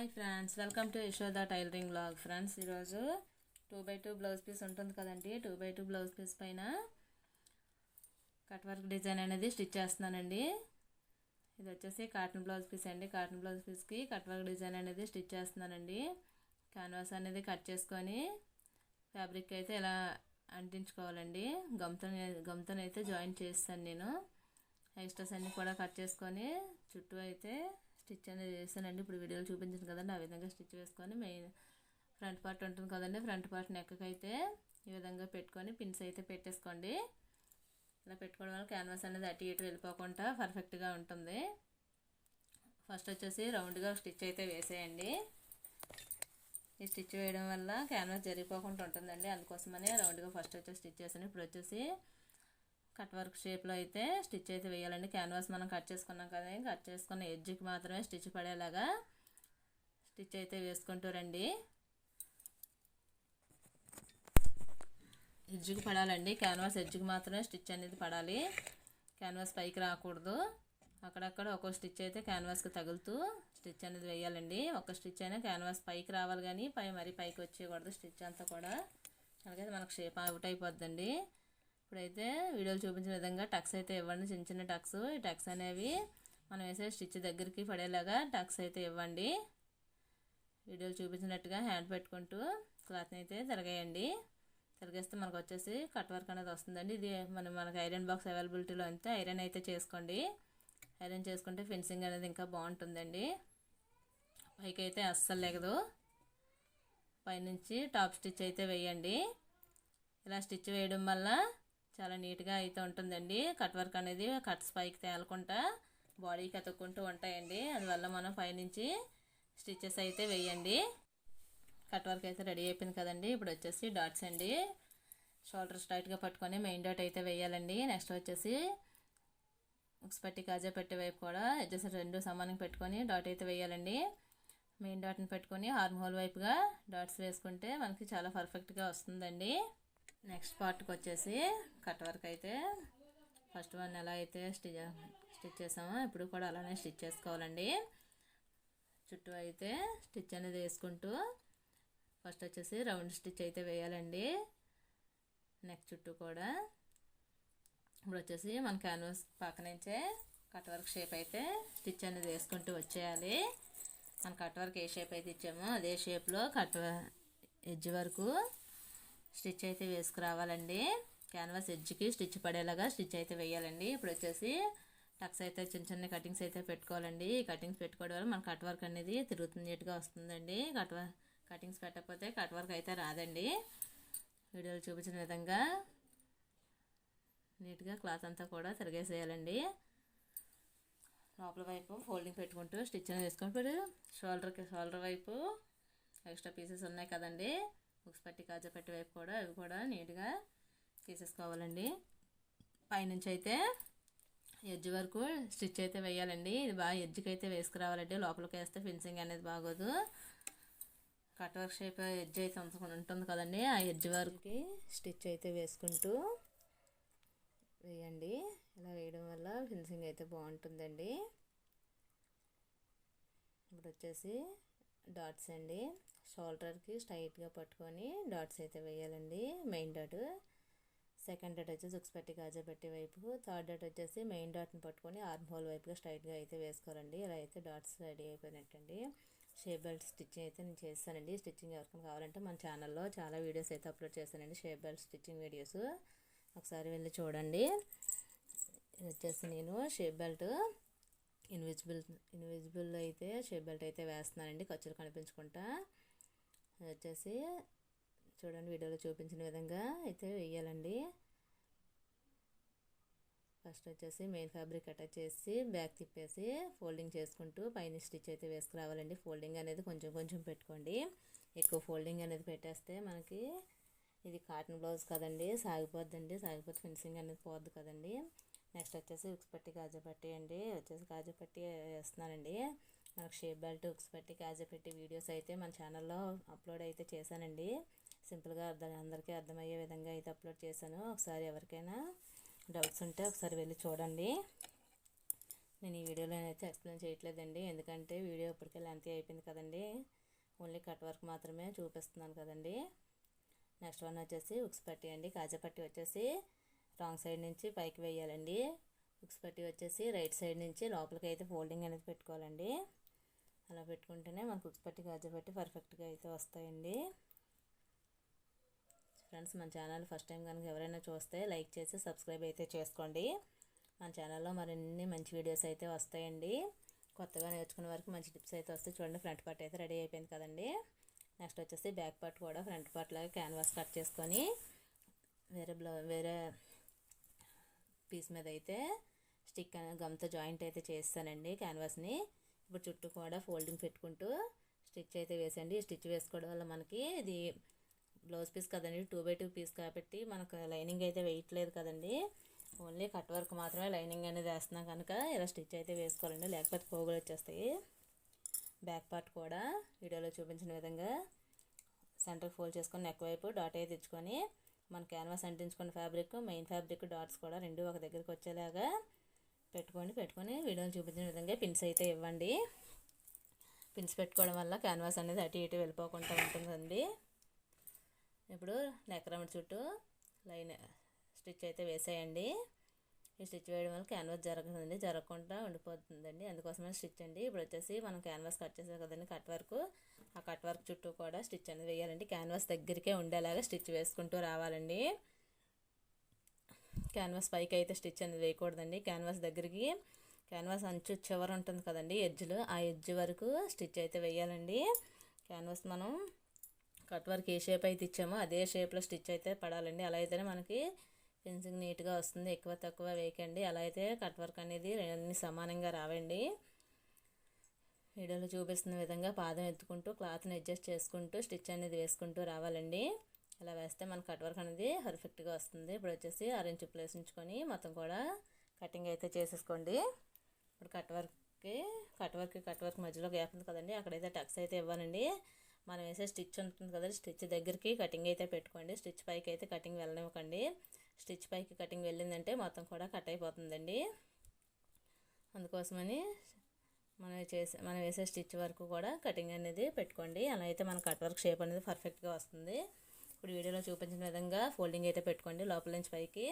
Hi friends welcome to Yashoda tailoring blog. Friends ఈరోజు two by two blouse piece ఉంటుంది కదండి. Two by two blouse piece పైన cut work design అనేది stitch చేస్తున్నానండి. ఇది వచ్చేసి కాటన్ బ్లౌజ్ పీస్ అండి. కాటన్ బ్లౌజ్ పీస్కి కట్ వర్క్ డిజైన్ అనేది స్టిచ్ చేస్తున్నానండి. క్యాన్వాస్ అనేది కట్ చేసుకొని ఫ్యాబ్రిక్ అయితే ఇలా అంటించుకోవాలండి. గమ్తో గమ్తో అయితే జాయిన్ చేస్తాను నేను. ఎక్స్ట్రాస్ అన్నీ కూడా కట్ చేసుకొని చుట్టూ అయితే స్టిచ్ అనేది వేసానండి ఇప్పుడు వీడియోలు చూపించాను కదండి. ఆ విధంగా స్టిచ్ వేసుకొని మెయిన్ ఫ్రంట్ పార్ట్ ఉంటుంది కదండి. ఫ్రంట్ పార్ట్ నెక్కకి అయితే ఈ విధంగా పెట్టుకొని పిన్స్ అయితే పెట్టేసుకోండి. ఇలా పెట్టుకోవడం వల్ల క్యాన్వాస్ అనేది అటు ఇటు వెళ్ళిపోకుండా పర్ఫెక్ట్గా ఉంటుంది. ఫస్ట్ వచ్చేసి రౌండ్గా స్టిచ్ అయితే వేసేయండి. ఈ స్టిచ్ వేయడం వల్ల క్యాన్వాస్ జరిగిపోకుండా ఉంటుందండి. అందుకోసమనే రౌండ్గా ఫస్ట్ వచ్చేసి స్టిచ్ చేసాను ఇప్పుడు వచ్చేసి కట్ వర్క్ షేప్లో అయితే స్టిచ్ అయితే వేయాలండి. క్యాన్వాస్ మనం కట్ చేసుకున్నాం కదా కట్ చేసుకున్న ఎడ్జ్కి మాత్రమే స్టిచ్ పడేలాగా స్టిచ్ అయితే వేసుకుంటూ రండి. ఎడ్జ్కి పడాలండి. క్యాన్వాస్ ఎడ్జ్కి మాత్రమే స్టిచ్ అనేది పడాలి. క్యాన్వాస్ పైకి రాకూడదు. అక్కడక్కడ ఒక్కో స్టిచ్ అయితే క్యాన్వాస్కి తగులుతూ స్టిచ్ అనేది వేయాలండి. ఒక స్టిచ్ అయినా క్యాన్వాస్ పైకి రావాలి కానీ పై మరీ పైకి వచ్చేయకూడదు. స్టిచ్ అంతా కూడా. అలాగే మనకు షేప్ అవుట్ అయిపోద్దండి. ఇప్పుడైతే వీడియోలు చూపించిన విధంగా టక్స్ అయితే ఇవ్వండి. చిన్న చిన్న టక్స్. ఈ టక్స్ అనేవి మనం వేసే స్టిచ్ దగ్గరికి పడేలాగా టక్స్ అయితే ఇవ్వండి. వీడియోలు చూపించినట్టుగా హ్యాండ్ పెట్టుకుంటూ క్లాత్ని అయితే తిరగేయండి. తిరిగేస్తే మనకు వచ్చేసి కట్ వర్క్ అనేది వస్తుందండి. ఇది మనం మనకి ఐరన్ బాక్స్ అవైలబిలిటీలో అంతే ఐరన్ అయితే చేసుకోండి. ఐరన్ చేసుకుంటే ఫినిషింగ్ అనేది ఇంకా బాగుంటుందండి. పైకి అయితే అస్సలు లేగదు. పైనుంచి టాప్ స్టిచ్ అయితే వేయండి. ఇలా స్టిచ్ వేయడం వల్ల చాలా నీట్గా అయితే ఉంటుందండి. కట్ వర్క్ అనేది కట్స్ పైకి తేలకుండా బాడీకి అతుక్కుంటూ ఉంటాయండి. అందువల్ల మనం పైనుంచి స్టిచెస్ అయితే వేయండి. కట్ వర్క్ అయితే రెడీ అయిపోయింది కదండి. ఇప్పుడు వచ్చేసి డాట్స్ అండి. షోల్డర్ స్ట్రైట్గా పట్టుకొని మెయిన్ డాట్ అయితే వేయాలండి. నెక్స్ట్ వచ్చేసి ఉక్స్ పట్టి కాజా పెట్టే వైపు కూడా ఎడ్జెస్ రెండు సమానం పెట్టుకొని డాట్ అయితే వేయాలండి. మెయిన్ డాట్ని పెట్టుకొని హార్మ్ హోల్ వైపుగా డాట్స్ వేసుకుంటే మనకి చాలా పర్ఫెక్ట్గా వస్తుందండి. నెక్స్ట్ పార్ట్కి వచ్చేసి కట్ వర్క్ అయితే ఫస్ట్ వన్ ఎలా అయితే స్టిచ్ స్టిచ్ చేసామో ఇప్పుడు కూడా అలానే స్టిచ్ చేసుకోవాలండి. చుట్టూ అయితే స్టిచ్ అనేది వేసుకుంటూ ఫస్ట్ వచ్చేసి రౌండ్ స్టిచ్ అయితే వేయాలండి. నెక్ చుట్టూ కూడా ఇప్పుడు వచ్చేసి మన క్యాన్వాస్ పక్క నుంచే కట్ వర్క్ షేప్ అయితే స్టిచ్ అనేది వేసుకుంటూ వచ్చేయాలి. మన కట్ వర్క్ ఏ షేప్ అయితే ఇచ్చామో అదే షేప్లో కట్ ఎడ్జ్ వరకు స్టిచ్ అయితే వేసుకురావాలండి. క్యాన్వాస్ ఎడ్జ్కి స్టిచ్ పడేలాగా స్టిచ్ అయితే వేయాలండి. ఇప్పుడు వచ్చేసి టక్స్ అయితే చిన్న చిన్న కటింగ్స్ అయితే పెట్టుకోవాలండి. ఈ కటింగ్స్ పెట్టుకోవడం వల్ల మన కట్ వర్క్ అనేది తిరుగుతుంది నీట్గా వస్తుందండి. కట్ వర్క్ కటింగ్స్ పెట్టకపోతే కట్ వర్క్ అయితే రాదండి. వీడియోలో చూపించిన విధంగా నీట్గా క్లాత్ అంతా కూడా తిరిగేసేయాలండి. లోపల వైపు ఫోల్డింగ్ పెట్టుకుంటూ స్టిచ్ అనేది వేసుకుంటూ షోల్డర్కి షోల్డర్ వైపు ఎక్స్ట్రా పీసెస్ ఉన్నాయి కదండి. బుక్స్ పట్టి కాజా పెట్టి వైపు కూడా అవి కూడా నీట్గా తీసేసుకోవాలండి. పైనుంచి అయితే ఎడ్జ్ వరకు స్టిచ్ అయితే వేయాలండి. ఇది బాగా ఎడ్జ్కి అయితే వేసుకురావాలండి. లోపలికి వేస్తే ఫినిషింగ్ అనేది బాగోదు. కట్ వర్క్ షేప్ ఎడ్జ్ అయితే ఉంటుంది కదండి. ఆ ఎడ్జ్ వరకు స్టిచ్ అయితే వేసుకుంటూ వేయండి. ఇలా వేయడం వల్ల ఫినిషింగ్ అయితే బాగుంటుందండి. ఇప్పుడు వచ్చేసి డాట్స్ అండి. షోల్డర్కి స్ట్రైట్గా పట్టుకొని డాట్స్ అయితే వేయాలండి. Main dot. సెకండ్ డాట్ వచ్చేసి ఉక్స్పెట్టి గాజా పెట్టి వైపు థర్డ్ డాట్ వచ్చేసి మెయిన్ డాట్ని పట్టుకొని ఆర్మ్ హోల్ వైపుగా స్ట్రైట్గా అయితే వేసుకోవాలండి. ఇలా అయితే డాట్స్ రెడీ అయిపోయినట్టండి. షేప్ బెల్ట్ స్టిచ్చింగ్ అయితే నేను చేస్తానండి. స్టిచ్చింగ్ ఎవరికైనా కావాలంటే మన ఛానల్లో చాలా వీడియోస్ అయితే అప్లోడ్ చేస్తానండి. Shape belt stitching videos. ఒకసారి వెళ్ళి చూడండి. ఇది వచ్చేసి నేను షేప్ బెల్ట్. ఇన్విజిబుల్ ఇన్విజిబుల్ అయితే షేప్ బెల్ట్ అయితే వేస్తున్నానండి. ఖర్చులు కనిపించకుండా. వచ్చేసి చూడండి వీడియోలో చూపించిన విధంగా అయితే వేయాలండి. ఫస్ట్ వచ్చేసి మెయిన్ ఫ్యాబ్రిక్ అటాచ్ చేసి బ్యాక్ తిప్పేసి ఫోల్డింగ్ చేసుకుంటూ పైన స్టిచ్ అయితే వేసుకురావాలండి. ఫోల్డింగ్ అనేది కొంచెం కొంచెం పెట్టుకోండి. ఎక్కువ ఫోల్డింగ్ అనేది పెట్టేస్తే మనకి ఇది కాటన్ బ్లౌజ్ కదండి సాగిపోద్దండి. సాగిపోతే ఫినిషింగ్ అనేది పోద్ది కదండి. నెక్స్ట్ వచ్చేసి ఉక్స్ పట్టి కాజా పట్టి అండి. వచ్చేసి కాజా పట్టి వేస్తున్నానండి. మనకు షేప్ బెల్ట్ హుక్స్ పట్టి కాజా పెట్టి వీడియోస్ అయితే మన ఛానల్లో అప్లోడ్ అయితే చేశానండి. సింపుల్గా అర్థం అందరికీ అర్థమయ్యే విధంగా అయితే అప్లోడ్ చేశాను. ఒకసారి ఎవరికైనా డౌట్స్ ఉంటే ఒకసారి వెళ్ళి చూడండి. నేను ఈ వీడియోలో అయితే ఎక్స్ప్లెయిన్ చేయట్లేదండి. ఎందుకంటే వీడియో ఇప్పటికే లెంత్ అయిపోయింది కదండి. ఓన్లీ కట్ వర్క్ మాత్రమే చూపిస్తున్నాను కదండి. నెక్స్ట్ వన్ వచ్చేసి ఉక్స్ పట్టి అండి. కాజా పట్టి వచ్చేసి రాంగ్ సైడ్ నుంచి పైకి వేయాలండి. ఉక్స్ పట్టి వచ్చేసి రైట్ సైడ్ నుంచి లోపలికి అయితే ఫోల్డింగ్ అనేది పెట్టుకోవాలండి. అలా పెట్టుకుంటేనే మనకు ఉక్స్ పట్టి పట్టి పర్ఫెక్ట్గా అయితే వస్తాయండి. ఫ్రెండ్స్ మన ఛానల్ ఫస్ట్ టైం కనుక ఎవరైనా చూస్తే లైక్ చేసి సబ్స్క్రైబ్ అయితే చేసుకోండి. మన ఛానల్లో మరిన్ని మంచి వీడియోస్ అయితే వస్తాయండి. కొత్తగా నేర్చుకునే వరకు మంచి టిప్స్ అయితే వస్తాయి. చూడండి ఫ్రంట్ పార్ట్ అయితే రెడీ అయిపోయింది కదండి. నెక్స్ట్ వచ్చేసి బ్యాక్ పార్ట్ కూడా ఫ్రంట్ పార్ట్ లాగా క్యాన్వాస్ కట్ చేసుకొని వేరే బ్లౌ వేరే పీస్ మీద అయితే స్టిక్ గమ్తో జాయింట్ అయితే చేస్తానండి క్యాన్వాస్ని ఇప్పుడు చుట్టూ కూడా ఫోల్డింగ్ పెట్టుకుంటూ స్టిచ్ అయితే వేసండి స్టిచ్ వేసుకోవడం వల్ల మనకి ఇది బ్లౌజ్ పీస్ కదండి టూ బై టూ పీస్ కాబట్టి మనకు లైనింగ్ అయితే వేయట్లేదు కదండి. ఓన్లీ కట్ వర్క్ మాత్రమే లైనింగ్ అనేది వేస్తున్నాం కనుక ఇలా స్టిచ్ అయితే వేసుకోవాలండి. లేకపోతే పోగులు వచ్చేస్తాయి. బ్యాక్ పార్ట్ కూడా వీడియోలో చూపించిన విధంగా సెంటర్ ఫోల్డ్ చేసుకొని నెక్ వైపు డాట్ అయితే తెచ్చుకొని మన క్యాన్వాస్ అంటించుకున్న ఫ్యాబ్రిక్ మెయిన్ ఫ్యాబ్రిక్ డాట్స్ కూడా రెండు ఒక దగ్గరికి వచ్చేలాగా పెట్టుకోండి పెట్టుకొని వీడియోలు చూపించిన విధంగా పిన్స్ అయితే ఇవ్వండి. పిన్స్ పెట్టుకోవడం వల్ల క్యాన్వాస్ అనేది అటు ఇటు వెళ్ళిపోకుండా ఉంటుందండి. ఇప్పుడు నెక్ రౌండ్ చుట్టూ లైన్ స్టిచ్ అయితే వేసేయండి. ఈ స్టిచ్ వేయడం వల్ల క్యాన్వాస్ జరగదండి జరగకుండా ఉండిపోతుందండి. అందుకోసమే స్టిచ్ అండి. ఇప్పుడు వచ్చేసి మనం క్యాన్వాస్ కట్ చేసాం కదండి కట్ వర్క్ ఆ కట్ వర్క్ చుట్టూ కూడా స్టిచ్ అనేది వేయాలండి. క్యాన్వాస్ దగ్గరికే ఉండేలాగా స్టిచ్ వేసుకుంటూ రావాలండి. క్యాన్వాస్ పైకి అయితే స్టిచ్ అనేది వేయకూడదండి. క్యాన్వాస్ దగ్గరికి క్యాన్వాస్ అంచు చివర ఉంటుంది కదండి ఎడ్జ్లు. ఆ ఎడ్జ్ వరకు స్టిచ్ అయితే వేయాలండి. క్యాన్వాస్ మనం కట్ వర్క్ ఏ షేప్ అయితే ఇచ్చామో అదే షేప్లో స్టిచ్ అయితే పడాలండి. అలా అయితేనే మనకి ఫెన్సింగ్ నీట్గా వస్తుంది. ఎక్కువ తక్కువ వేయకండి. అలా అయితే కట్ వర్క్ అనేది అన్ని సమానంగా రావండి. వీడియోలో చూపిస్తున్న విధంగా పాదం ఎత్తుకుంటూ క్లాత్ని అడ్జస్ట్ చేసుకుంటూ స్టిచ్ అనేది వేసుకుంటూ రావాలండి. ఇలా వేస్తే మన కట్ వర్క్ అనేది పర్ఫెక్ట్గా వస్తుంది. ఇప్పుడు వచ్చేసి ఆరెంజ్ ప్లేస్ ఉంచుకొని మొత్తం కూడా కటింగ్ అయితే చేసేసుకోండి. ఇప్పుడు కట్ వర్క్కి కట్ వర్క్ కట్ వర్క్ మధ్యలో గ్యాప్ ఉంది కదండి అక్కడైతే టక్స్ అయితే ఇవ్వాలండి మనం వేసే స్టిచ్ ఉంటుంది కదండి స్టిచ్ దగ్గరికి కటింగ్ అయితే పెట్టుకోండి. స్టిచ్ పైకి అయితే కటింగ్ వెళ్ళనివ్వకండి. స్టిచ్ పైకి కటింగ్ వెళ్ళిందంటే మొత్తం కూడా కట్ అయిపోతుందండి. అందుకోసమని మనం చేసే మనం వేసే స్టిచ్ వరకు కూడా కటింగ్ అనేది పెట్టుకోండి. అలా అయితే మన కట్ వర్క్ షేప్ అనేది పర్ఫెక్ట్గా వస్తుంది. ఇప్పుడు వీడియోలో చూపించిన విధంగా ఫోల్డింగ్ అయితే పెట్టుకోండి లోపల నుంచి పైకి.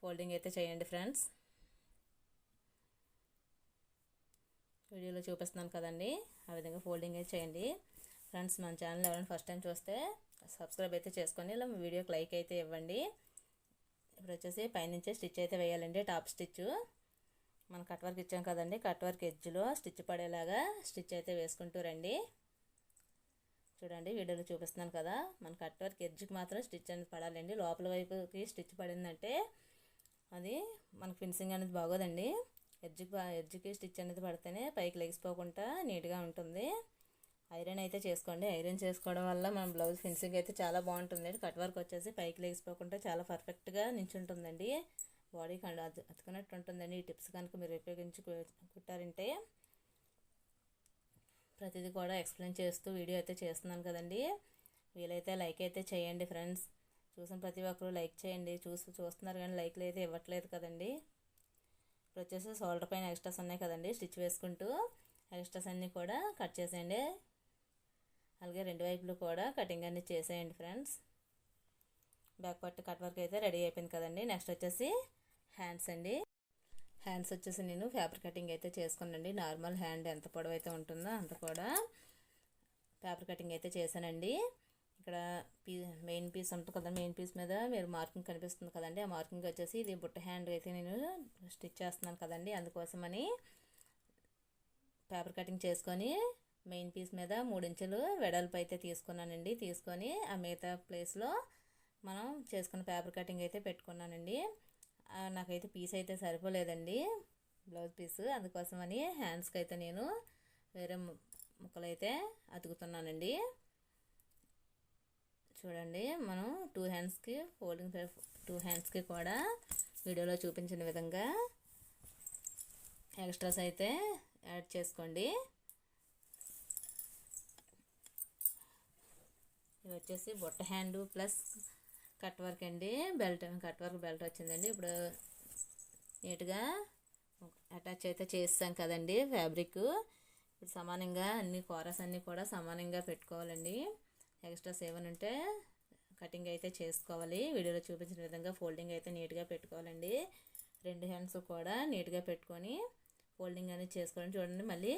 ఫోల్డింగ్ అయితే చేయండి ఫ్రెండ్స్. వీడియోలో చూపిస్తున్నాను కదండి. ఆ విధంగా ఫోల్డింగ్ అయితే చేయండి. ఫ్రెండ్స్ మన ఛానల్ ఎవరైనా ఫస్ట్ టైం చూస్తే సబ్స్క్రైబ్ అయితే చేసుకొని ఇలా వీడియోకి లైక్ అయితే ఇవ్వండి. ఇప్పుడు వచ్చేసి పైనుంచే స్టిచ్ అయితే వేయాలండి. Top stitch. మనం కట్ వర్క్ ఇచ్చాం కదండి. కట్ వర్క్ ఎడ్జ్లో స్టిచ్ పడేలాగా స్టిచ్ అయితే వేసుకుంటూ రండి. చూడండి వీడియోలో చూపిస్తున్నాను కదా. మన కట్ వర్క్ ఎడ్జ్కి మాత్రం స్టిచ్ అనేది పడాలండి. లోపల వైపుకి స్టిచ్ పడిందంటే అది మనకు ఫినిషింగ్ అనేది బాగోదండి. ఎడ్జ్కి ఎడ్జ్కి స్టిచ్ అనేది పడితేనే పైకి లెగిసిపోకుండా నీట్గా ఉంటుంది. ఐరన్ అయితే చేసుకోండి. ఐరన్ చేసుకోవడం వల్ల మన బ్లౌజ్ ఫినిషింగ్ అయితే చాలా బాగుంటుంది. కట్ వర్క్ వచ్చేసి పైకి లెగిసిపోకుండా చాలా పర్ఫెక్ట్గా నించుంటుందండి. బాడీ కండ అతుకున్నట్టు ఉంటుందండి. ఈ టిప్స్ కనుక మీరు ఉపయోగించి కుట్టారంటే ప్రతిదీ కూడా ఎక్స్ప్లెయిన్ చేస్తూ వీడియో అయితే చేస్తున్నాను కదండి. వీలైతే లైక్ అయితే చేయండి ఫ్రెండ్స్. చూసిన ప్రతి ఒక్కరు లైక్ చేయండి. చూసి చూస్తున్నారు కానీ లైక్లు అయితే ఇవ్వట్లేదు కదండి. ఇప్పుడు వచ్చేసి షోల్డర్ పైన ఎక్స్ట్రాస్ ఉన్నాయి కదండి. స్టిచ్ వేసుకుంటూ ఎక్స్ట్రాస్ అన్నీ కూడా కట్ చేసేయండి. అలాగే రెండు వైపులు కూడా కటింగ్ అన్నీ చేసేయండి friends. Back part cut work అయితే రెడీ అయిపోయింది కదండి. నెక్స్ట్ వచ్చేసి హ్యాండ్స్ అండి. హ్యాండ్స్ వచ్చేసి నేను పేపర్ కటింగ్ అయితే చేసుకున్నాండి నార్మల్ హ్యాండ్ ఎంత పొడవు అయితే ఉంటుందో అంత కూడా పేపర్ కటింగ్ అయితే చేశానండి. ఇక్కడ పీ మెయిన్ పీస్ ఉంటుంది కదా మెయిన్ పీస్ మీద మీరు మార్కింగ్ కనిపిస్తుంది కదండి. ఆ మార్కింగ్ వచ్చేసి ఇది బుట్ట హ్యాండ్ అయితే నేను స్టిచ్ చేస్తున్నాను కదండి. అందుకోసమని పేపర్ కటింగ్ చేసుకొని మెయిన్ పీస్ మీద మూడించులు వెడల్పు అయితే తీసుకున్నానండి. తీసుకొని ఆ మిగతా ప్లేస్లో మనం చేసుకున్న పేపర్ కటింగ్ అయితే పెట్టుకున్నానండి. నాకైతే పీస్ అయితే సరిపోలేదండి. బ్లౌజ్ పీస్ అందుకోసమని హ్యాండ్స్కి అయితే నేను వేరే ముక్కలు అయితే అతుకుతున్నానండి. చూడండి మనం టూ హ్యాండ్స్కి ఫోల్డింగ్ టూ హ్యాండ్స్కి కూడా వీడియోలో చూపించిన విధంగా ఎక్స్ట్రాస్ అయితే యాడ్ చేసుకోండి. ఇవి వచ్చేసి బుట్ట హ్యాండ్ ప్లస్ కట్ వర్క్ అండి. బెల్ట్ కట్ వర్క్ బెల్ట్ వచ్చిందండి. ఇప్పుడు నీట్గా అటాచ్ అయితే చేస్తాం కదండి ఫ్యాబ్రిక్. ఇప్పుడు సమానంగా అన్ని కోరస్ అన్నీ కూడా సమానంగా పెట్టుకోవాలండి. ఎక్స్ట్రాస్ ఏమైనా ఉంటే కటింగ్ అయితే చేసుకోవాలి. వీడియోలో చూపించిన విధంగా ఫోల్డింగ్ అయితే నీట్గా పెట్టుకోవాలండి. రెండు హ్యాండ్స్ కూడా నీట్గా పెట్టుకొని ఫోల్డింగ్ అనేది చేసుకోవాలని చూడండి మళ్ళీ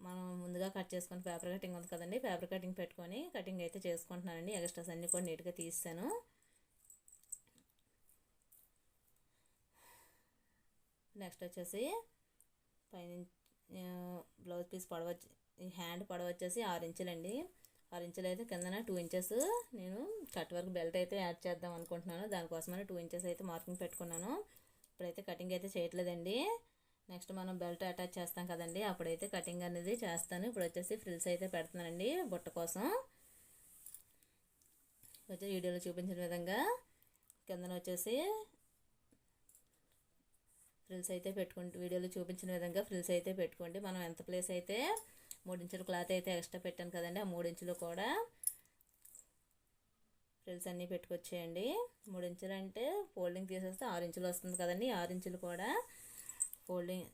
మనం ముందుగా కట్ చేసుకుని పేపర్ కటింగ్ ఉంది కదండి. పేపర్ కటింగ్ పెట్టుకొని కటింగ్ అయితే చేసుకుంటున్నానండి. ఎక్స్ట్రాస్ అన్నీ కూడా నీట్గా తీస్తాను నెక్స్ట్ వచ్చేసి పైన బ్లౌజ్ పీస్ పొడవ వచ్చి- ఈ హ్యాండ్ పొడవ వచ్చేసి ఆరు ఇంచులండి. ఆరు ఇంచులు అయితే కిందన టూ ఇంచెస్. నేను కట్ వర్క్ బెల్ట్ అయితే యాడ్ చేద్దాం అనుకుంటున్నాను. దానికోసమని టూ ఇంచెస్ అయితే మార్కింగ్ పెట్టుకున్నాను. ఇప్పుడైతే కటింగ్ అయితే చేయట్లేదండి. నెక్స్ట్ మనం బెల్ట్ అటాచ్ చేస్తాం కదండి అప్పుడైతే కటింగ్ అనేది చేస్తాను. ఇప్పుడు వచ్చేసి ఫ్రిల్స్ అయితే పెడుతున్నానండి బుట్ట కోసం. వచ్చి వీడియోలో చూపించిన విధంగా కిందన వచ్చేసి ఫ్రిల్స్ అయితే పెట్టుకుంటే వీడియోలో చూపించిన విధంగా ఫ్రిల్స్ అయితే పెట్టుకోండి. మనం ఎంత ప్లేస్ అయితే మూడు ఇంచుల క్లాత్ అయితే ఎక్స్ట్రా పెట్టాను కదండి ఆ మూడు ఇంచులు కూడా ఫ్రిల్స్ అన్నీ పెట్టుకొచ్చేయండి. మూడించులు అంటే ఫోల్డింగ్ తీసేస్తే ఆరు ఇంచులు వస్తుంది కదండి ఆరు ఇంచులు కూడా ఫోల్డింగ్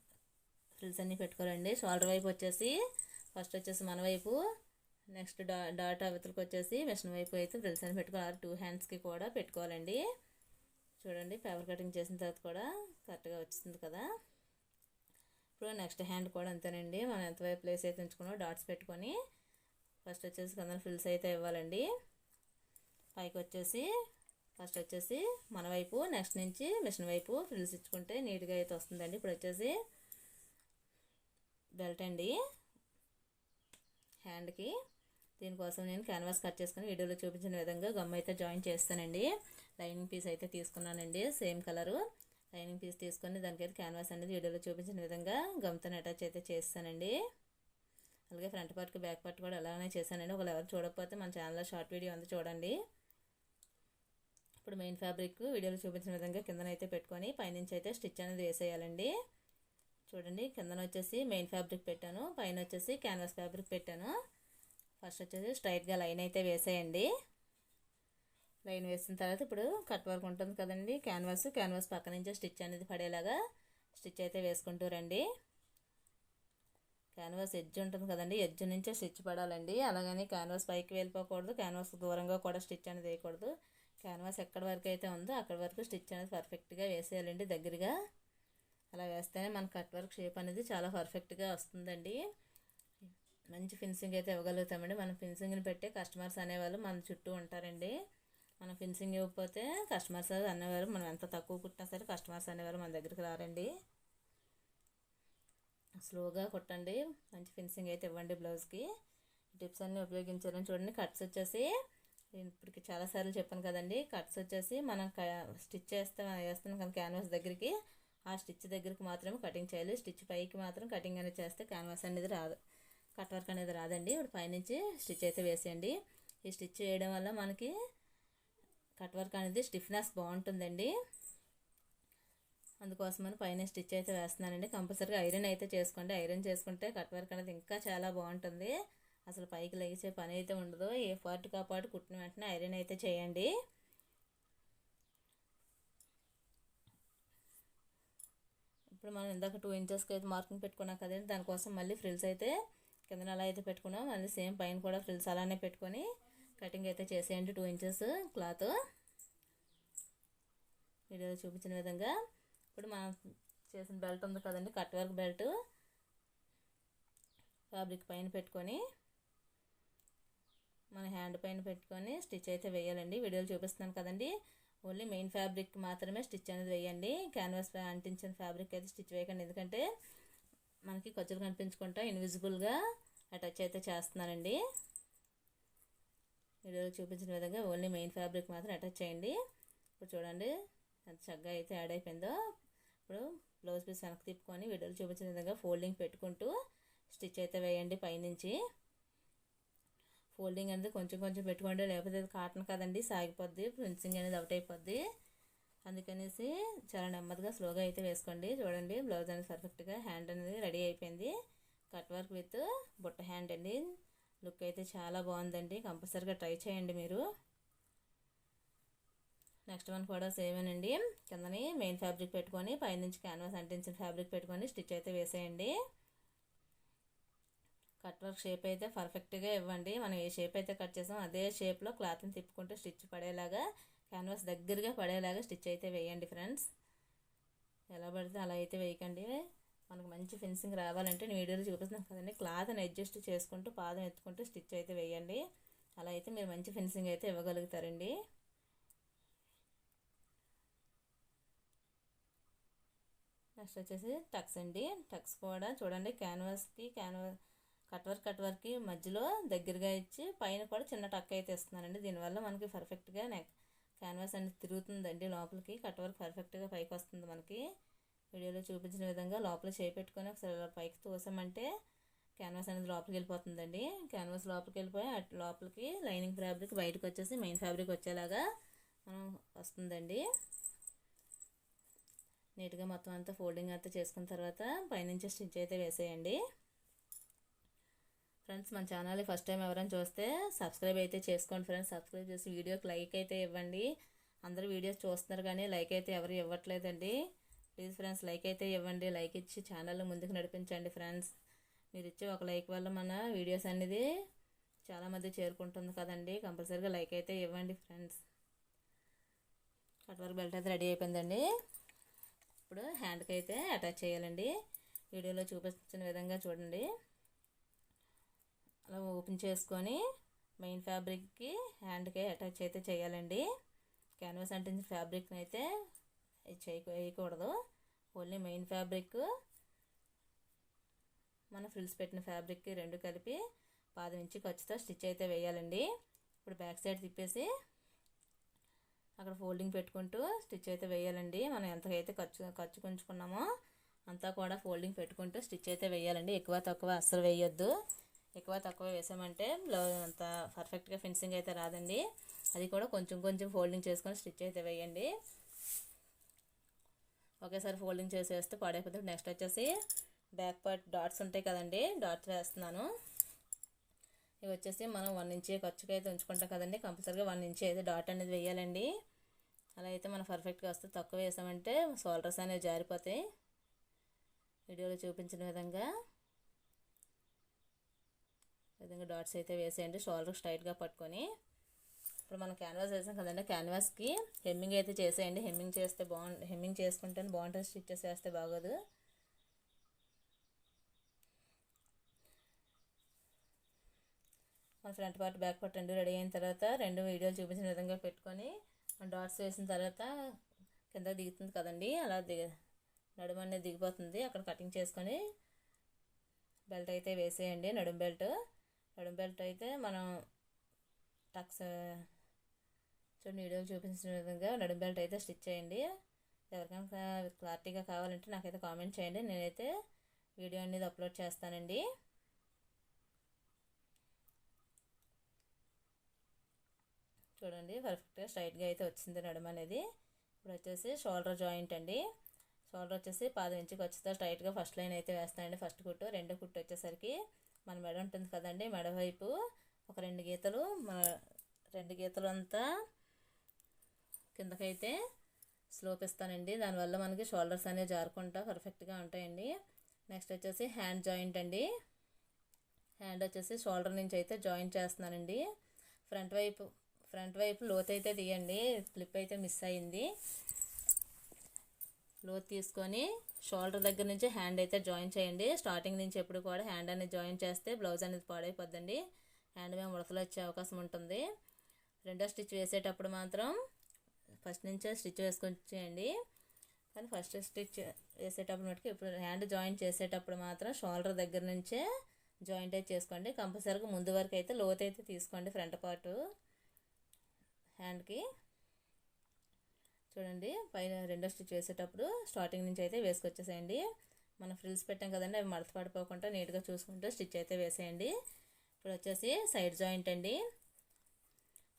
ఫ్రిల్స్ అన్నీ పెట్టుకోవాలండి. షోల్డర్ వైపు వచ్చేసి ఫస్ట్ వచ్చేసి మన వైపు నెక్స్ట్ డా డాట్ అవతలకి వచ్చేసి మిషన్ వైపు అయితే ఫ్రిల్స్ అని పెట్టుకోవాలి. టూ హ్యాండ్స్కి కూడా పెట్టుకోవాలండి. చూడండి పేపర్ కటింగ్ చేసిన తర్వాత కూడా కరెక్ట్గా వచ్చింది కదా. ఇప్పుడు నెక్స్ట్ హ్యాండ్ కూడా అంతేనండి. మనం ఎంతవైపు ప్లేస్ అయితే ఉంచుకున్నాం డాట్స్ పెట్టుకొని ఫస్ట్ వచ్చేసి కొందరు ఫిల్స్ అయితే ఇవ్వాలండి. పైకి వచ్చేసి ఫస్ట్ వచ్చేసి మన వైపు నెక్స్ట్ నుంచి మిషన్ వైపు ఫ్రిల్స్ ఇచ్చుకుంటే నీట్గా అయితే వస్తుందండి. ఇప్పుడు వచ్చేసి బెల్ట్ అండి. హ్యాండ్కి దీనికోసం నేను క్యాన్వాస్ కట్ చేసుకుని వీడియోలో చూపించిన విధంగా గమ్ అయితే జాయిన్ చేస్తానండి. లైనింగ్ పీస్ అయితే తీసుకున్నానండి సేమ్ కలరు లైనింగ్ పీస్ తీసుకొని దానికైతే క్యాన్వాస్ అనేది వీడియోలో చూపించిన విధంగా గమ్తో అటాచ్ అయితే చేస్తానండి. అలాగే ఫ్రంట్ పార్ట్కి బ్యాక్ పార్ట్ కూడా అలానే చేశానండి. ఒకవేళ ఎవరు చూడకపోతే మన ఛానల్లో షార్ట్ వీడియో ఉంది చూడండి. ఇప్పుడు మెయిన్ ఫ్యాబ్రిక్ వీడియోలో చూపించిన విధంగా కిందనైతే పెట్టుకొని పైనుంచి అయితే స్టిచ్ అనేది వేసేయాలండి. చూడండి కిందన వచ్చేసి మెయిన్ ఫ్యాబ్రిక్ పెట్టాను. పైన వచ్చేసి క్యాన్వాస్ ఫ్యాబ్రిక్ పెట్టాను. ఫస్ట్ వచ్చేసి స్ట్రైట్గా లైన్ అయితే వేసేయండి. లైన్ వేసిన తర్వాత ఇప్పుడు కట్ వర్క్ ఉంటుంది కదండి. క్యాన్వాస్ క్యాన్వాస్ పక్క నుంచే స్టిచ్ అనేది పడేలాగా స్టిచ్ అయితే వేసుకుంటూ రండి. క్యాన్వాస్ ఎడ్జ్ ఉంటుంది కదండి. ఎడ్జ్ నుంచే స్టిచ్ పడాలండి. అలాగని క్యాన్వాస్ పైకి వెళ్ళిపోకూడదు. క్యాన్వాస్ దూరంగా కూడా స్టిచ్ అనేది వేయకూడదు. క్యాన్వాస్ ఎక్కడ వరకు అయితే ఉందో అక్కడ వరకు స్టిచ్ అనేది పర్ఫెక్ట్గా వేసేయాలండి దగ్గరగా. అలా వేస్తేనే మన కట్ వర్క్ షేప్ అనేది చాలా పర్ఫెక్ట్గా వస్తుందండి. మంచి ఫినిషింగ్ అయితే ఇవ్వగలుగుతామండి. మనం ఫినిషింగ్ని పెట్టే కస్టమర్స్ అనేవాళ్ళు మన చుట్టూ ఉంటారండి. మనం ఫినిషింగ్ ఇవ్వకపోతే కస్టమర్స్ అనేవారు మనం ఎంత తక్కువ కుట్టినా సరే కస్టమర్స్ అనేవారు మన దగ్గరికి రారండి. స్లోగా కుట్టండి. మంచి ఫినిషింగ్ అయితే ఇవ్వండి బ్లౌజ్కి. టిప్స్ అన్నీ ఉపయోగించాలని చూడండి. కట్స్ వచ్చేసి నేను ఇప్పటికి చాలాసార్లు చెప్పాను కదండి. కట్స్ వచ్చేసి మనం స్టిచ్ చేస్తా వేస్తున్నాం కదా క్యాన్వాస్ దగ్గరికి. ఆ స్టిచ్ దగ్గరికి మాత్రమే కటింగ్ చేయాలి. స్టిచ్ పైకి మాత్రం కటింగ్ అనేది చేస్తే క్యాన్వాస్ అనేది రాదు. కట్ వర్క్ అనేది రాదండి. ఇప్పుడు పైనుంచి స్టిచ్ అయితే వేసేయండి. ఈ స్టిచ్ చేయడం వల్ల మనకి కట్ వర్క్ అనేది స్టిఫ్నెస్ బాగుంటుందండి. అందుకోసమని పైన స్టిచ్ అయితే వేస్తున్నానండి. కంపల్సరీగా ఐరన్ అయితే చేసుకోండి. ఐరన్ చేసుకుంటే కట్ వర్క్ అనేది ఇంకా చాలా బాగుంటుంది. అసలు పైకి లెగిసే పని అయితే ఉండదు. ఏ పార్ట్ కా పాటు కుట్టిన వెంటనే ఐరన్ అయితే చేయండి. ఇప్పుడు మనం ఇందాక టూ ఇంచెస్కి అయితే మార్కింగ్ పెట్టుకున్నాం కదండి. దానికోసం మళ్ళీ ఫ్రిల్స్ అయితే కింద అలా అయితే పెట్టుకున్నాం. మళ్ళీ సేమ్ పైన కూడా ఫ్రిల్స్ అలానే పెట్టుకొని కటింగ్ అయితే చేసేయండి టూ ఇంచెస్ క్లాత్ వీడియోలో చూపించిన విధంగా ఇప్పుడు మనం చేసిన బెల్ట్ ఉంది కదండి కట్ వర్క్ బెల్ట్ ఫ్యాబ్రిక్ పైన పెట్టుకొని మన హ్యాండ్ పైన పెట్టుకొని స్టిచ్ అయితే వేయాలండి. వీడియోలు చూపిస్తున్నాను కదండి. ఓన్లీ మెయిన్ ఫ్యాబ్రిక్ మాత్రమే స్టిచ్ అనేది వేయండి. క్యాన్వాస్ అంటించిన ఫ్యాబ్రిక్ అయితే స్టిచ్ వేయకండి. ఎందుకంటే మనకి ఖర్చులు కనిపించకుండా ఇన్విజిబుల్గా అటాచ్ అయితే చేస్తున్నానండి వీడియోలో చూపించిన విధంగా ఓన్లీ మెయిన్ ఫ్యాబ్రిక్ మాత్రం అటాచ్ చేయండి. ఇప్పుడు చూడండి అది చక్కగా అయితే యాడ్ అయిపోయిందో. ఇప్పుడు బ్లౌజ్ పీస్ వెనక్కి తిప్పుకొని వీడియోలు చూపించిన విధంగా ఫోల్డింగ్ పెట్టుకుంటూ స్టిచ్ అయితే వేయండి పైనుంచి. ఫోల్డింగ్ అనేది కొంచెం కొంచెం పెట్టుకోండి లేకపోతే అది కాటన్ కదండి సాగిపోద్ది ప్రిన్సింగ్ అనేది అవుట్ అయిపోద్ది. అందుకనేసి చాలా నెమ్మదిగా స్లోగా అయితే వేసుకోండి. చూడండి బ్లౌజ్ అనేది పర్ఫెక్ట్గా హ్యాండ్ అనేది రెడీ అయిపోయింది. కట్ వర్క్ విత్ బుట్ట హ్యాండ్ అండి. లుక్ అయితే చాలా బాగుందండి. కంపల్సరీగా ట్రై చేయండి మీరు. నెక్స్ట్ వన్ కూడా సేమేనండి కిందని మెయిన్ ఫ్యాబ్రిక్ పెట్టుకొని పైనుంచి క్యాన్వాస్ అంటించిన ఫ్యాబ్రిక్ పెట్టుకొని స్టిచ్ అయితే వేసేయండి. కట్ వర్క్ షేప్ అయితే పర్ఫెక్ట్గా ఇవ్వండి. మనం ఏ షేప్ అయితే కట్ చేసామో అదే షేప్లో క్లాత్ని తిప్పుకుంటూ స్టిచ్ పడేలాగా క్యాన్వాస్ దగ్గరగా పడేలాగా స్టిచ్ అయితే వేయండి ఫ్రెండ్స్. ఎలా పడితే అలా అయితే వేయకండి. మనకు మంచి ఫినిషింగ్ రావాలంటే నేను వీడియోలో చూపిస్తున్నాను కదండి. క్లాత్ని అడ్జస్ట్ చేసుకుంటూ పాదం ఎత్తుకుంటూ స్టిచ్ అయితే వేయండి. అలా అయితే మీరు మంచి ఫినిషింగ్ అయితే ఇవ్వగలుగుతారండి. నెక్స్ట్ వచ్చేసి టక్స్ అండి. టక్స్ కూడా చూడండి క్యాన్వాస్కి క్యాన్వాస్ కట్ వర్క్ కట్ వర్క్కి మధ్యలో దగ్గరగా ఇచ్చి పైన కూడా చిన్న టక్ అయితే ఇస్తున్నానండి. దీనివల్ల మనకి పర్ఫెక్ట్గా నెక్ క్యాన్వాస్ అనేది తిరుగుతుందండి లోపలికి. కట్ వర్క్ పర్ఫెక్ట్గా పైకి వస్తుంది మనకి. వీడియోలో చూపించిన విధంగా లోపల చేపెట్టుకొని ఒకసారి పైకి తోసామంటే క్యాన్వాస్ అనేది లోపలికి వెళ్ళిపోతుందండి. క్యాన్వాస్ లోపలికి వెళ్ళిపోయి లోపలికి లైనింగ్ ఫ్యాబ్రిక్ బయటకు వచ్చేసి మెయిన్ ఫ్యాబ్రిక్ వచ్చేలాగా మనం వస్తుందండి. నీట్గా మొత్తం అంతా ఫోల్డింగ్ అంతా చేసుకున్న తర్వాత పైనుంచి స్టిచ్ అయితే వేసేయండి. ఫ్రెండ్స్ మన ఛానల్ ఫస్ట్ టైం ఎవరైనా చూస్తే సబ్స్క్రైబ్ అయితే చేసుకోండి ఫ్రెండ్స్. సబ్స్క్రైబ్ చేసి వీడియోకి లైక్ అయితే ఇవ్వండి. అందరూ వీడియోస్ చూస్తున్నారు కానీ లైక్ అయితే ఎవరు ఇవ్వట్లేదండి. ప్లీజ్ ఫ్రెండ్స్ లైక్ అయితే ఇవ్వండి. లైక్ ఇచ్చి ఛానల్ ముందుకు నడిపించండి ఫ్రెండ్స్. మీరు ఇచ్చే ఒక లైక్ వల్ల మన వీడియోస్ అనేది చాలామంది చేరుకుంటుంది కదండి. కంపల్సరీగా లైక్ అయితే ఇవ్వండి ఫ్రెండ్స్. కట్ వర్క్ బెల్ట్ అయితే రెడీ అయిపోయిందండి. ఇప్పుడు హ్యాండ్కి అయితే అటాచ్ చేయాలండి. వీడియోలో చూపించిన విధంగా చూడండి. అలా ఓపెన్ చేసుకొని మెయిన్ ఫ్యాబ్రిక్కి హ్యాండ్కి అటాచ్ అయితే చేయాలండి. క్యాన్వాస్ అంటించిన ఫ్యాబ్రిక్ని అయితే చేయ వేయకూడదు. Only main fabric. మన ఫ్రిల్స్ పెట్టిన ఫ్యాబ్రిక్కి రెండు కలిపి పాదం ఇంచి ఖర్చుతో స్టిచ్ అయితే వేయాలండి. ఇప్పుడు బ్యాక్ సైడ్ తిప్పేసి అక్కడ ఫోల్డింగ్ పెట్టుకుంటూ స్టిచ్ అయితే వేయాలండి. మనం ఎంతకైతే ఖర్చు ఖర్చు కొంచుకున్నామో అంతా కూడా ఫోల్డింగ్ పెట్టుకుంటూ స్టిచ్ అయితే వేయాలండి. ఎక్కువ తక్కువ అస్సలు వేయొద్దు. ఎక్కువ తక్కువ వేసామంటే బ్లౌజ్ అంత పర్ఫెక్ట్గా ఫినిషింగ్ అయితే రాదండి. అది కూడా కొంచెం కొంచెం ఫోల్డింగ్ చేసుకొని స్టిచ్ అయితే వేయండి. ఒకేసారి ఫోల్డింగ్ చేసి వేస్తే పాడైపోతుంది నెక్స్ట్ వచ్చేసి బ్యాక్ పార్ట్ డాట్స్ ఉంటాయి కదండి డాట్స్ వేస్తున్నాను. ఇవి వచ్చేసి మనం వన్ ఇంచ్ ఖర్చుకి అయితే ఉంచుకుంటాం కదండి. కంపల్సరీగా వన్ ఇంచ్ అయితే డాట్ అనేది వేయాలండి. అలా అయితే మనం పర్ఫెక్ట్గా వస్తే తక్కువ వేసామంటే సోల్డర్స్ అనేవి జారిపోతాయి. వీడియోలో చూపించిన విధంగా. విధంగా డాట్స్ అయితే వేసేయండి. షోల్డర్ స్ట్రైట్గా పట్టుకొని. ఇప్పుడు మనం క్యాన్వాస్ వేసాం కదండి క్యాన్వాస్కి హెమ్మింగ్ అయితే చేసేయండి. హెమ్మింగ్ చేస్తే బాగుంటుంది హెమ్మింగ్ చేసుకుంటే బాగుంటుంది. స్టిచ్చెస్ వేస్తే బాగోదు. మన ఫ్రంట్ పార్ట్ బ్యాక్ పార్ట్ రెండు రెడీ అయిన తర్వాత రెండు వీడియోలు చూపించిన విధంగా పెట్టుకొని డాట్స్ వేసిన తర్వాత కింద దిగుతుంది కదండి. అలా దిగ నడుము అనేది దిగిపోతుంది. అక్కడ కటింగ్ చేసుకొని బెల్ట్ అయితే వేసేయండి. నడుము బెల్ట్ నడుము బెల్ట్ అయితే మనం టక్స్ చూడండి వీడియోలు చూపించిన విధంగా నడుము బెల్ట్ అయితే స్టిచ్ చేయండి. ఎవరికైనా క్లారిటీగా కావాలంటే నాకైతే కామెంట్ చేయండి. నేనైతే వీడియో అనేది అప్లోడ్ చేస్తానండి. చూడండి పర్ఫెక్ట్గా స్ట్రైట్గా అయితే వచ్చింది నడుమ అనేది. ఇప్పుడు వచ్చేసి షోల్డర్ జాయింట్ అండి. షోల్డర్ వచ్చేసి పాదం ఇంచుకి వచ్చేస్తే స్ట్రైట్గా ఫస్ట్ లైన్ అయితే వేస్తానండి. ఫస్ట్ కుట్టు రెండో కుట్టు వచ్చేసరికి మన మెడ ఉంటుంది కదండి మెడ వైపు ఒక రెండు గీతలు మన రెండు గీతలు అంతా కిందకైతే స్లోప్ ఇస్తానండి. దానివల్ల మనకి షోల్డర్స్ అనేవి జారుకుంటా పర్ఫెక్ట్గా ఉంటాయండి. నెక్స్ట్ వచ్చేసి హ్యాండ్ జాయింట్ అండి. హ్యాండ్ వచ్చేసి షోల్డర్ నుంచి అయితే జాయింట్ చేస్తున్నానండి. ఫ్రంట్ వైపు ఫ్రంట్ వైపు లోత్ అయితే తీయండి. క్లిప్ అయితే మిస్ అయింది. లోత్ తీసుకొని షోల్డర్ దగ్గర నుంచి హ్యాండ్ అయితే జాయిన్ చేయండి. స్టార్టింగ్ నుంచి ఎప్పుడు కూడా హ్యాండ్ అనేది జాయిన్ చేస్తే బ్లౌజ్ అనేది పాడైపోద్దండి. హ్యాండ్ మేము ఉడతలు వచ్చే అవకాశం ఉంటుంది. రెండో స్టిచ్ వేసేటప్పుడు మాత్రం ఫస్ట్ నుంచే స్టిచ్ వేసుకొని చేయండి. కానీ ఫస్ట్ స్టిచ్ వేసేటప్పుడు మటుకు ఇప్పుడు హ్యాండ్ జాయిన్ చేసేటప్పుడు మాత్రం షోల్డర్ దగ్గర నుంచే జాయింట్ అయితే చేసుకోండి. కంపల్సరీగా ముందు వరకు అయితే లోత్ అయితే తీసుకోండి ఫ్రంట్ పార్టు హ్యాండ్కి. చూడండి పైన రెండో స్టిచ్ వేసేటప్పుడు స్టార్టింగ్ నుంచి అయితే వేసుకొచ్చేసేయండి. మనం ఫ్రిల్స్ పెట్టాం కదండి అవి మడత పడిపోకుండా నీట్గా చూసుకుంటూ స్టిచ్ అయితే వేసేయండి. ఇప్పుడు వచ్చేసి సైడ్ జాయింట్ అండి.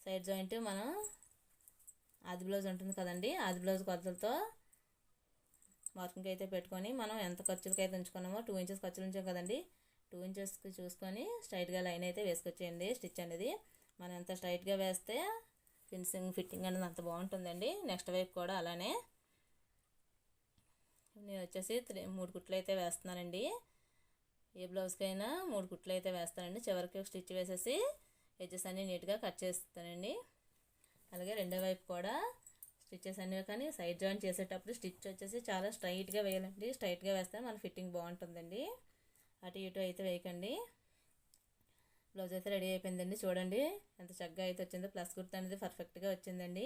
సైడ్ జాయింట్ మనం ఆది బ్లౌజ్ ఉంటుంది కదండి ఆది బ్లౌజ్ కొలతలతో మార్కింగ్ అయితే పెట్టుకొని మనం ఎంత ఖర్చులకి అయితే ఉంచుకున్నామో టూ ఇంచెస్ ఖర్చులు ఉంచాం కదండి టూ ఇంచెస్కి చూసుకొని స్ట్రైట్గా లైన్ అయితే వేసుకొచ్చేయండి స్టిచ్ అనేది. మనం ఎంత స్ట్రైట్గా వేస్తే ఫిన్సింగ్ ఫిట్టింగ్ అనేది అంత బాగుంటుందండి. నెక్స్ట్ వైపు కూడా అలానే. నేను వచ్చేసి త్రీ మూడు కుట్లు అయితే వేస్తున్నానండి. ఏ బ్లౌజ్కైనా మూడు కుట్లు అయితే వేస్తానండి. చివరికి స్టిచ్ వేసేసి ఎడ్జెస్ అన్నీ నీట్గా కట్ చేస్తానండి. అలాగే రెండో వైపు కూడా స్టిచ్చెస్ అన్నీ కానీ సైడ్ జాయిన్ చేసేటప్పుడు స్టిచ్ వచ్చేసి చాలా స్ట్రైట్గా వేయాలండి. స్ట్రైట్గా వేస్తే మన ఫిట్టింగ్ బాగుంటుందండి. అటు ఇటు అయితే వేయకండి. బ్లౌజ్ అయితే రెడీ అయిపోయిందండి. చూడండి ఎంత చక్కగా అయితే వచ్చిందో. ప్లస్ కుర్తా అనేది పర్ఫెక్ట్గా వచ్చిందండి.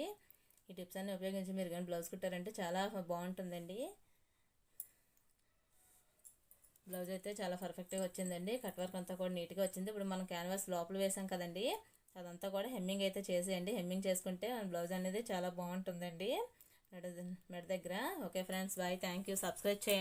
ఈ టిప్స్ అన్ని ఉపయోగించి మీరు కానీ బ్లౌజ్ కుట్టారంటే చాలా బాగుంటుందండి. బ్లౌజ్ అయితే చాలా పర్ఫెక్ట్గా వచ్చిందండి. కట్ వర్క్ అంతా కూడా నీట్గా వచ్చింది. ఇప్పుడు మనం క్యాన్వాస్ లోపల వేసాం కదండి. అదంతా కూడా హెమ్మింగ్ అయితే చేసేయండి. హెమ్మింగ్ చేసుకుంటే మన బ్లౌజ్ అనేది చాలా బాగుంటుందండి. మెడ మెడ దగ్గర. Okay friends bye thank you subscribe చేయండి.